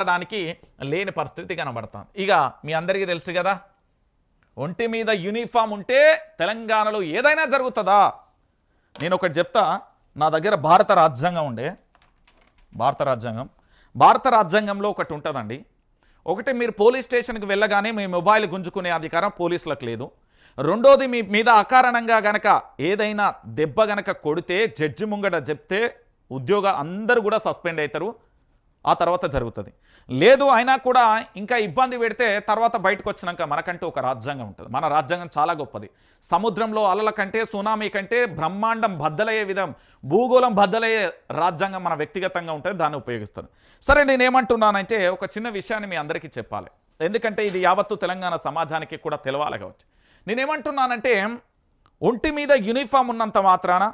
మాట్లాడడానికి లేని పరిస్థితి కనబడుతుంది ఇక మీ అందరికీ తెలుసు కదా ఒంటి మీద యూనిఫామ్ ఉంటే తెలంగాణలో ఏదైనా జరుగుతుందా? నేను ఒకటి చెప్తా నా దగ్గర భారత రాజ్యాంగం ఉండే. భారత రాజ్యాంగం. భారత రాజ్యాంగంలో ఒకటి ఉంటుందండి. ఒకటి మీరు పోలీస్ స్టేషన్కి వెళ్ళగానే మీ మొబైల్ గుంజుకునే అధికారం పోలీసులకు లేదు. రెండోది మీ మీద అకారణంగా గనక ఏదైనా దెబ్బ గనక కొడితే జడ్జి ముంగట చెప్తే ఉద్యోగ అందరూ కూడా సస్పెండ్ అవుతారు ఆ తర్వాత జరుగుతుంది. లేదు అయినా కూడా ఇంకా ఇబ్బంది పెడితే తర్వాత బయటకు వచ్చినాక మనకంటూ ఒక రాజ్యాంగం ఉంటుంది. మన రాజ్యాంగం చాలా గొప్పది. సముద్రంలో అలల కంటే సునామీ కంటే బ్రహ్మాండం బద్దలయ్యే విధం భూగోళం బద్దలయ్యే రాజ్యాంగం మన వ్యక్తిగతంగా ఉంటుంది దాన్ని ఉపయోగిస్తాను సరే నేను ఏమంటున్నానంటే ఒక చిన్న విషయాన్ని మీ అందరికీ చెప్పాలి. ఎందుకంటే ఇది యావత్తు తెలంగాణ సమాజానికి కూడా తెలవాలి కావచ్చు. నేనేమంటున్నానంటే ఒంటి మీద యూనిఫామ్ ఉన్నంత మాత్రాన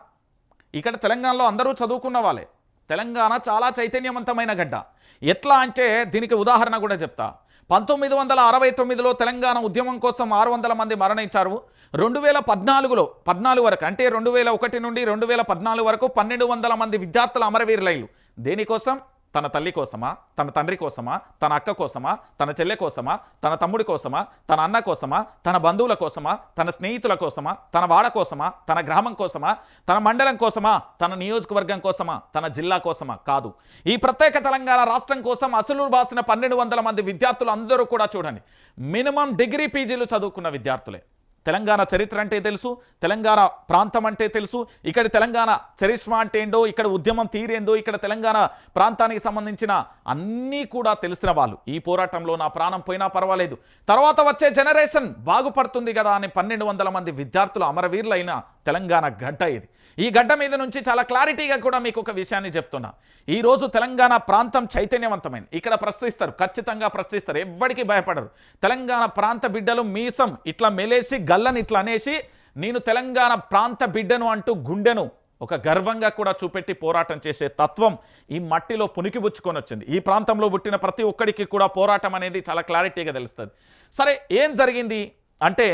ఇక్కడ తెలంగాణలో అందరూ చదువుకున్న వాళ్ళే. తెలంగాణ చాలా చైతన్యవంతమైన గడ్డ. ఎట్లా అంటే దీనికి ఉదాహరణ కూడా చెప్తా. పంతొమ్మిది వందల అరవై తొమ్మిదిలో తెలంగాణ ఉద్యమం కోసం ఆరు వందల మంది మరణించారు. రెండు వేల పద్నాలుగులో పద్నాలుగు వరకు అంటే రెండు వేల ఒకటి నుండి రెండు వేల పద్నాలుగు వరకు పన్నెండు వందల మంది విద్యార్థుల అమరవీరులైలు. దేనికోసం? తన తల్లి కోసమా తన తండ్రి కోసమా తన అక్క కోసమా తన చెల్లె కోసమా తన తమ్ముడి కోసమా తన అన్న కోసమా తన బంధువుల కోసమా తన స్నేహితుల కోసమా తన వాడ కోసమా తన గ్రామం కోసమా తన మండలం కోసమా తన నియోజకవర్గం కోసమా తన జిల్లా కోసమా కాదు ఈ ప్రత్యేక తెలంగాణ రాష్ట్రం కోసం అసలు బాసిన పన్నెండు వందల మంది విద్యార్థులు అందరూ కూడా చూడండి మినిమం డిగ్రీ పీజీలు చదువుకున్న విద్యార్థులే తెలంగాణ చరిత్ర అంటే తెలుసు తెలంగాణ ప్రాంతం అంటే తెలుసు ఇక్కడ తెలంగాణ చరిష్మా అంటే ఏంటో ఇక్కడ ఉద్యమం తీరేందో ఇక్కడ తెలంగాణ ప్రాంతానికి సంబంధించిన అన్నీ కూడా తెలిసిన వాళ్ళు. ఈ పోరాటంలో నా ప్రాణం పోయినా పర్వాలేదు. తర్వాత వచ్చే జనరేషన్ బాగుపడుతుంది కదా అని పన్నెండు వందల మంది విద్యార్థులు అమరవీరులైన తెలంగాణ గడ్డ ఇది. ఈ గడ్డ మీద నుంచి చాలా క్లారిటీగా కూడా మీకు ఒక విషయాన్ని చెప్తున్నా. ఈ రోజు తెలంగాణ ప్రాంతం చైతన్యవంతమైంది. ఇక్కడ ప్రశ్నిస్తారు ఖచ్చితంగా ప్రశ్నిస్తారు. ఎవ్వడికి భయపడరు. తెలంగాణ ప్రాంత బిడ్డలు మీసం ఇట్లా మెలేసి గల్లని ఇట్లా అనేసి నేను తెలంగాణ ప్రాంత బిడ్డను అంటూ గుండెను ఒక గర్వంగా కూడా చూపెట్టి పోరాటం చేసే తత్వం ఈ మట్టిలో పునికిపుచ్చుకొని వచ్చింది. ఈ ప్రాంతంలో పుట్టిన ప్రతి ఒక్కడికి కూడా పోరాటం అనేది చాలా క్లారిటీగా తెలుస్తుంది. సరే ఏం జరిగింది? అంటే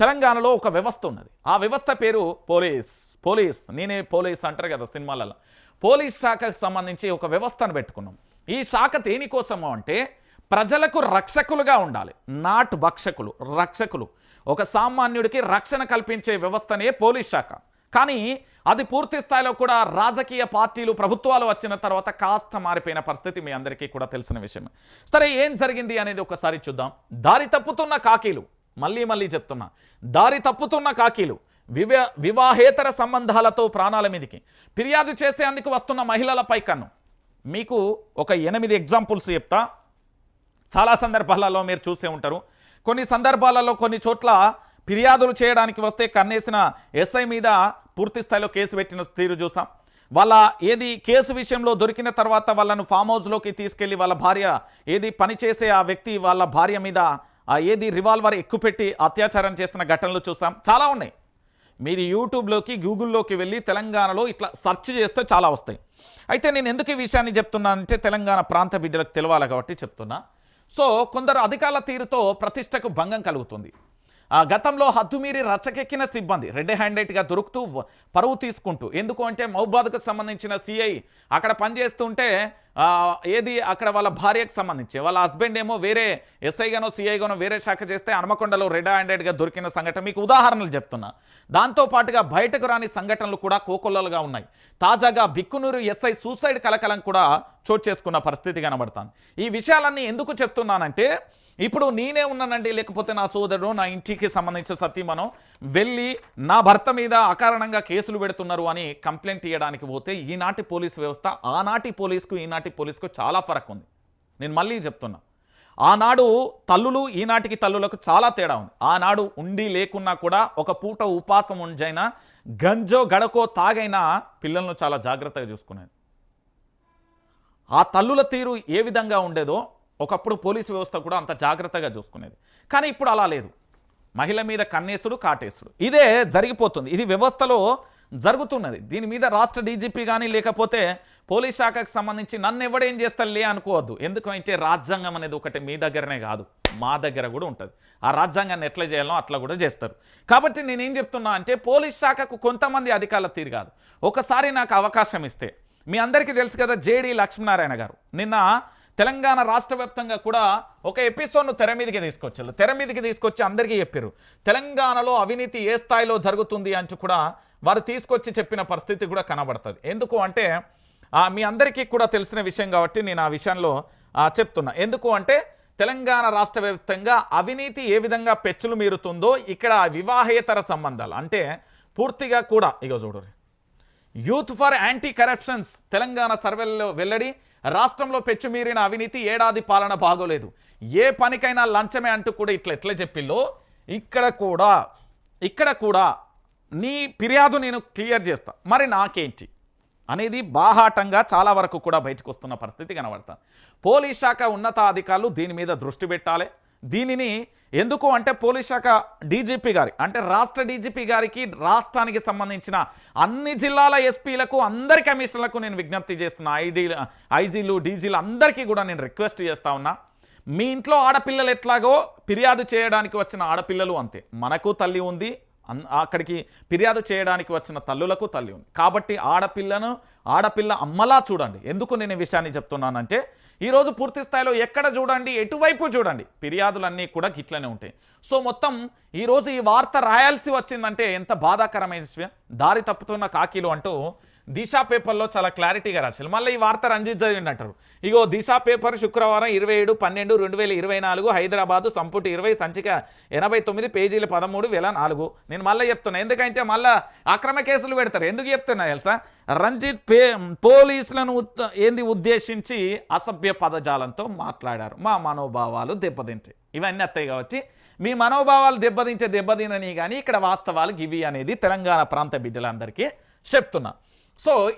తెలంగాణలో ఒక వ్యవస్థ ఉన్నది. ఆ వ్యవస్థ పేరు పోలీస్. పోలీస్. నేనే పోలీస్ అంటారు కదా సినిమాలలో. పోలీస్ శాఖకు సంబంధించి ఒక వ్యవస్థను పెట్టుకున్నాం. ఈ శాఖ దేనికోసము అంటే ప్రజలకు రక్షకులుగా ఉండాలి. నాట్ భక్షకులు రక్షకులు. ఒక సామాన్యుడికి రక్షణ కల్పించే వ్యవస్థనే పోలీస్ శాఖ. కానీ అది పూర్తి స్థాయిలో కూడా రాజకీయ పార్టీలు ప్రభుత్వాలు వచ్చిన తర్వాత కాస్త మారిపోయిన పరిస్థితి మీ అందరికీ కూడా తెలిసిన విషయమే. సరే ఏం జరిగింది అనేది ఒకసారి చూద్దాం. దారి తప్పుతున్న కాకీలు. మళ్ళీ మళ్ళీ చెప్తున్నా. దారి తప్పుతున్న కాకీలు వివా వివాహేతర సంబంధాలతో ప్రాణాల మీదకి. ఫిర్యాదు చేసేందుకు వస్తున్న మహిళలపై కన్ను. మీకు ఒక ఎనిమిది ఎగ్జాంపుల్స్ చెప్తా. చాలా సందర్భాలలో మీరు చూసే ఉంటారు. కొన్ని సందర్భాలలో కొన్ని చోట్ల ఫిర్యాదులు చేయడానికి వస్తే కన్నేసిన ఎస్ఐ మీద పూర్తి స్థాయిలో కేసు పెట్టిన తీరు చూసాం. వాళ్ళ ఏది కేసు విషయంలో దొరికిన తర్వాత వాళ్ళను ఫామ్ హౌస్లోకి తీసుకెళ్ళి వాళ్ళ భార్య ఏది పనిచేసే ఆ వ్యక్తి వాళ్ళ భార్య మీద ఏది రివాల్వర్ ఎక్కుపెట్టి అత్యాచారం చేసిన ఘటనలు చూస్తాం చాలా ఉన్నాయి. మీరు యూట్యూబ్లోకి గూగుల్లోకి వెళ్ళి తెలంగాణలో ఇట్లా సెర్చ్ చేస్తే చాలా వస్తాయి. అయితే నేను ఎందుకు ఈ విషయాన్ని చెప్తున్నానంటే తెలంగాణ ప్రాంత బిడ్డలకు తెలవాలి కాబట్టి చెప్తున్నా. సో కొందరు అధికారుల తీరుతో ప్రతిష్టకు భంగం కలుగుతుంది. గతంలో హద్దుమీరి రచ్చకెక్కిన సిబ్బంది రెడ్ హ్యాండెడ్గా దొరుకుతూ పరువు తీసుకుంటూ ఎందుకు అంటే మహబాద్కు సంబంధించిన సిఐ అక్కడ పనిచేస్తుంటే ఏది అక్కడ వాళ్ళ భార్యకు సంబంధించి వాళ్ళ హస్బెండ్ ఏమో వేరే ఎస్ఐగానో సిఐగానో వేరే శాఖ చేస్తే హనుమకొండలో రెడ్ హ్యాండెడ్గా దొరికిన సంఘటన. మీకు ఉదాహరణలు చెప్తున్నా. దాంతో పాటుగా బయటకు రాని సంఘటనలు కూడా కోకొల్లలుగా ఉన్నాయి. తాజాగా బిక్కునూరు ఎస్ఐ సూసైడ్ కలకలం కూడా చోటు చేసుకున్న పరిస్థితి కనబడుతుంది. ఈ విషయాలన్నీ ఎందుకు చెప్తున్నానంటే ఇప్పుడు నేనే ఉన్నానండి లేకపోతే నా సోదరుడు నా ఇంటికి సంబంధించిన సతీమను వెళ్ళి నా భర్త మీద అకారణంగా కేసులు పెడుతున్నారు అని కంప్లైంట్ ఇవ్వడానికి పోతే ఈనాటి పోలీస్ వ్యవస్థ ఆనాటి పోలీస్కు ఈనాటి పోలీస్కు చాలా ఫరక్ ఉంది. నేను మళ్ళీ చెప్తున్నా. ఆనాడు తల్లులు ఈనాటికి తల్లులకు చాలా తేడా ఉంది. ఆనాడు ఉండి లేకున్నా కూడా ఒక పూట ఉపాసం ఉంజైనా గంజో గడకో తాగైనా పిల్లలను చాలా జాగ్రత్తగా చూసుకునేది. ఆ తల్లుల తీరు ఏ విధంగా ఉండేదో ఒకప్పుడు పోలీసు వ్యవస్థ కూడా అంత జాగ్రత్తగా చూసుకునేది. కానీ ఇప్పుడు అలా లేదు. మహిళ మీద కన్నేసుడు కాటేసుడు. ఇదే జరిగిపోతుంది. ఇది వ్యవస్థలో జరుగుతున్నది. దీని మీద రాష్ట్ర డీజీపీ కానీ లేకపోతే పోలీస్ శాఖకు సంబంధించి నన్ను ఎవడేం చేస్తాలే అనుకోవద్దు. ఎందుకంటే రాజ్యాంగం అనేది ఒకటి మీ దగ్గరనే కాదు. మా దగ్గర కూడా ఉంటుంది. ఆ రాజ్యాంగాన్ని ఎట్లా చేయాలో అట్లా కూడా చేస్తారు. కాబట్టి నేనేం చెప్తున్నా అంటే పోలీస్ శాఖకు కొంతమంది అధికారుల తీరు కాదు. ఒకసారి నాకు అవకాశం ఇస్తే. మీ అందరికీ తెలుసు కదా జేడి లక్ష్మీనారాయణ గారు. నిన్న తెలంగాణ రాష్ట్ర వ్యాప్తంగా కూడా ఒక ఎపిసోడ్ను తెర మీదకి తీసుకొచ్చారు. తెర మీదకి తీసుకొచ్చి అందరికీ చెప్పారు. తెలంగాణలో అవినీతి ఏ స్థాయిలో జరుగుతుంది అంటూ కూడా వారు తీసుకొచ్చి చెప్పిన పరిస్థితి కూడా కనబడుతుంది. ఎందుకు అంటే మీ అందరికీ కూడా తెలిసిన విషయం కాబట్టి నేను ఆ విషయంలో చెప్తున్నా. ఎందుకు అంటే తెలంగాణ రాష్ట్ర వ్యాప్తంగా అవినీతి ఏ విధంగా పెచ్చులు మీరుతుందో ఇక్కడ వివాహేతర సంబంధాలు. అంటే పూర్తిగా కూడా ఇగో చూడరు youth for anti corruptions Telangana సర్వేలో వెల్లడి రాష్ట్రంలో పెచ్చుమీరిన అవినీతి ఏడాది పాలన బాగోలేదు. ఏ పనికైనా లంచమే అంటూ కూడా ఇట్లా ఎట్లా చెప్పిల్లో? ఇక్కడ కూడా ఇక్కడ కూడా నీ ఫిర్యాదు నేను క్లియర్ చేస్తా. మరి నాకేంటి? అనేది బాహాటంగా చాలా వరకు కూడా బయటకు వస్తున్న పరిస్థితి కనబడతాను పోలీస్ శాఖ ఉన్నతాధికారులు దీని మీద దృష్టి పెట్టాలి. దీనిని ఎందుకు అంటే పోలీస్ శాఖ డీజీపీ గారి అంటే రాష్ట్ర డీజీపీ గారికి రాష్ట్రానికి సంబంధించిన అన్ని జిల్లాల ఎస్పీలకు అందరి కమిషనర్లకు నేను విజ్ఞప్తి చేస్తున్నా. ఐడీ ఐజీలు డీజీలు అందరికీ కూడా నేను రిక్వెస్ట్ చేస్తా ఉన్నా. మీ ఇంట్లో ఆడపిల్లలు ఎట్లాగో ఫిర్యాదు చేయడానికి వచ్చిన ఆడపిల్లలు అంతే. మనకు తల్లి ఉంది అక్కడికి ఫిర్యాదు చేయడానికి వచ్చిన తల్లులకు తల్లి ఉంది. కాబట్టి ఆడపిల్లను ఆడపిల్ల అమ్మలా చూడండి. ఎందుకు నేను ఈ విషయాన్ని చెప్తున్నానంటే ఈరోజు పూర్తి స్థాయిలో ఎక్కడ చూడండి ఎటువైపు చూడండి ఫిర్యాదులన్నీ కూడా గిట్లనే ఉంటాయి. సో మొత్తం ఈరోజు ఈ వార్త రాయాల్సి వచ్చిందంటే ఎంత బాధాకరమైన విషయం. దారి తప్పుతున్న కాకీలు అంటూ దిశా పేపర్లో చాలా క్లారిటీగా రాశారు. మళ్ళీ ఈ వార్త రంజిత్ చదివినట్టారు ఇగో దిశా పేపర్ శుక్రవారం ఇరవై ఏడు పన్నెండు రెండు వేల ఇరవై నాలుగు హైదరాబాదు సంపుటి ఇరవై సంచిక ఎనభై తొమ్మిది పేజీలు పదమూడు వేల నాలుగు. నేను మళ్ళీ చెప్తున్నా ఎందుకంటే మళ్ళీ అక్రమ కేసులు పెడతారు. ఎందుకు చెప్తున్నా తెలుసా? రంజిత్ పే పోలీసులను ఏంది ఉద్దేశించి అసభ్య పదజాలంతో మాట్లాడారు. మా మనోభావాలు దెబ్బతింటాయి ఇవన్నీ వస్తాయి కాబట్టి మీ మనోభావాలు దెబ్బతించే దెబ్బతినని కానీ ఇక్కడ వాస్తవాలు గివి అనేది తెలంగాణ ప్రాంత బిడ్డలందరికీ చెప్తున్నా. సో